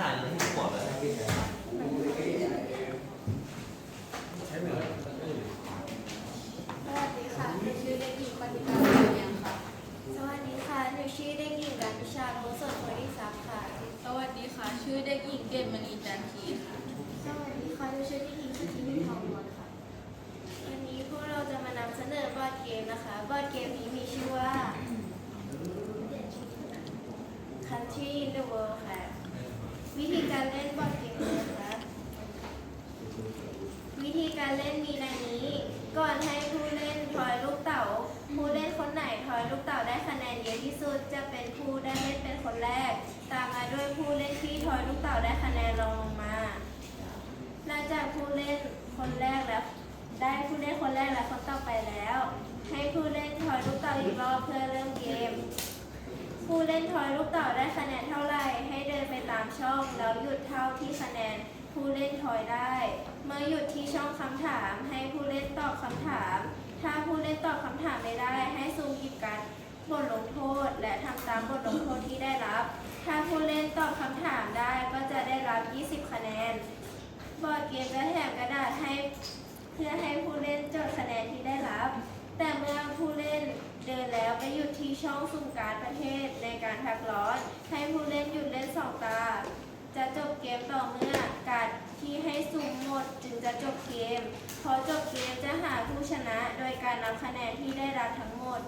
ขาดเลยที่หัวเลยสวัสดีค่ะหนูชื่อเด็กหญิงปฏิการเรียงค่ะ สวัสดีค่ะหนูชื่อเด็กหญิงกันพิชาโรสดโพธิศักดิ์ค่ะ สวัสดีค่ะ ชื่อเด็กหญิงเกตมณีจันทีค่ะ สวัสดีค่ะหนูชื่อเด็กหญิงสุธินีทองนวลค่ะ วันนี้พวกเราจะมานำเสนอบอร์ดเกมนะคะ บอร์ดเกมนี้มีชื่อว่า Country in the World ค่ะ วิธีการเล่นบอร์ดเกมนะคะวิธีการเล่นมีดังนี้ ก่อนให้ผู้เล่นทอยลูกเต๋า ผู้เล่นคนไหนทอยลูกเต๋าได้คะแนนเยอะที่สุดจะเป็นผู้ได้เล่นเป็นคนแรก ตามมาด้วยผู้เล่นที่ทอยลูกเต๋าได้คะแนนรองลงมา หลังจากผู้เล่นคนแรกแล้วได้ผู้เล่นคนแรกและคนต่อไปแล้ว ให้ผู้เล่นทอยลูกเต๋าอีกรอบเพื่อเริ่มเกม ผู้เล่นทอยลูกเต๋าได้คะแนนเท่า แล้วหยุดเท่าที่คะแนนผู้เล่นทอยได้ เมื่อหยุดที่ช่องคำถามให้ผู้เล่นตอบคำถาม ถ้าผู้เล่นตอบคำถามไม่ได้ ให้ซูมหยิบการดบทลงโทษ และทำตามบทลงโทษที่ได้รับ ถ้าผู้เล่นตอบคำถามได้ก็จะได้รับ 20 คะแนน บอร์ดเกมจะแถมกระดาษให้เพื่อให้ผู้เล่นจดคะแนนที่ได้รับ แต่เมื่อผู้เล่นเดินแล้วไปหยุดที่ช่องสุ่มการประเทศในการพักร้อน ให้ผู้เล่นหยุดเล่นสองตา จะจบเกมต่อเมื่อการดที่ให้สุ่มหมดจึงจะจบเกม พอจบเกมจะหาผู้ชนะโดยการนับคะแนนที่ได้รับทั้งหมด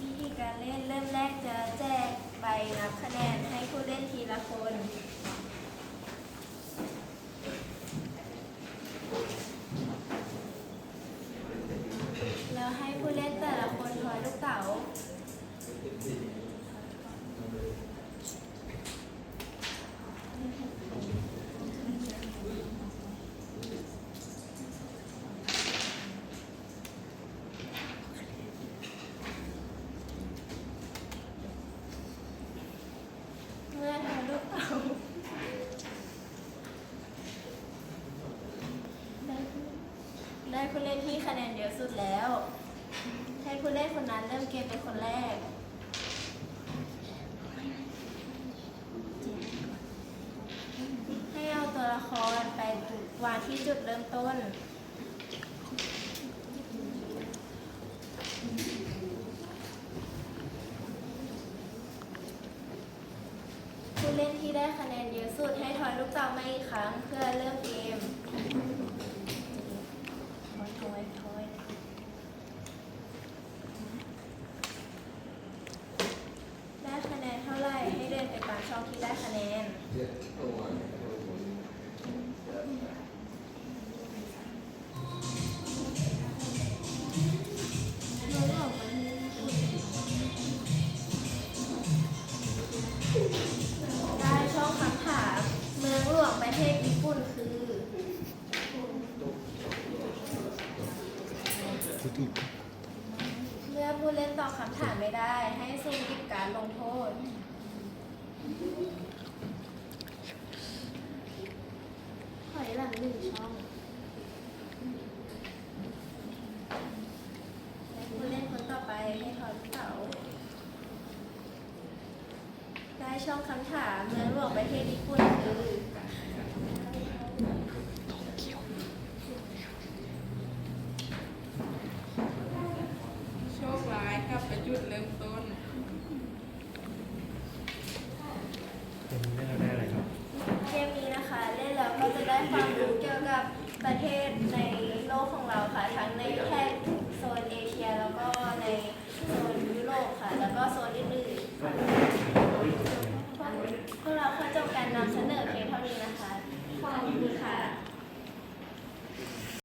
วิธีการเล่นเริ่มแรกจะแจกใบนับคะแนนให้ผู้เล่นทีละคน แล้วให้ผู้เล่นแต่ละคนทอยลูกเต๋า เมื่อทอยลูกเต๋าได้ผู้ได้ ผู้เล่นที่คะแนนเยอะสุดแล้ว ให้ผู้เล่นคนนั้นเริ่มเกมเป็นคนแรก ให้เอาตัวละครไปวางที่จุดเริ่มต้น ผู้เล่นที่ได้คะแนนเยอะสุดให้ทอยลูกเต๋ามาอีกครั้งเพื่อเริ่มเกมทอยทอยทอยได้คะแนนเท่าไหร่ให้เดิ นไปตามช่องที่ได้คะแนนได้ช่องคำถามเมืองหลวงประเทศญี่ปุ่นคือ เมื่อผู้เล่นตอบคำถามไม่ได้ ให้ซูมหยิบการลงโทษ ถอยหลังหนึ่งช่องและผู้เล่นคนต่อไปให้ถอยลูกเต๋าได้ช่องคำถามเมืองหลวงประเทศญี่ปุ่นคือ ประเทศในโลกของเรา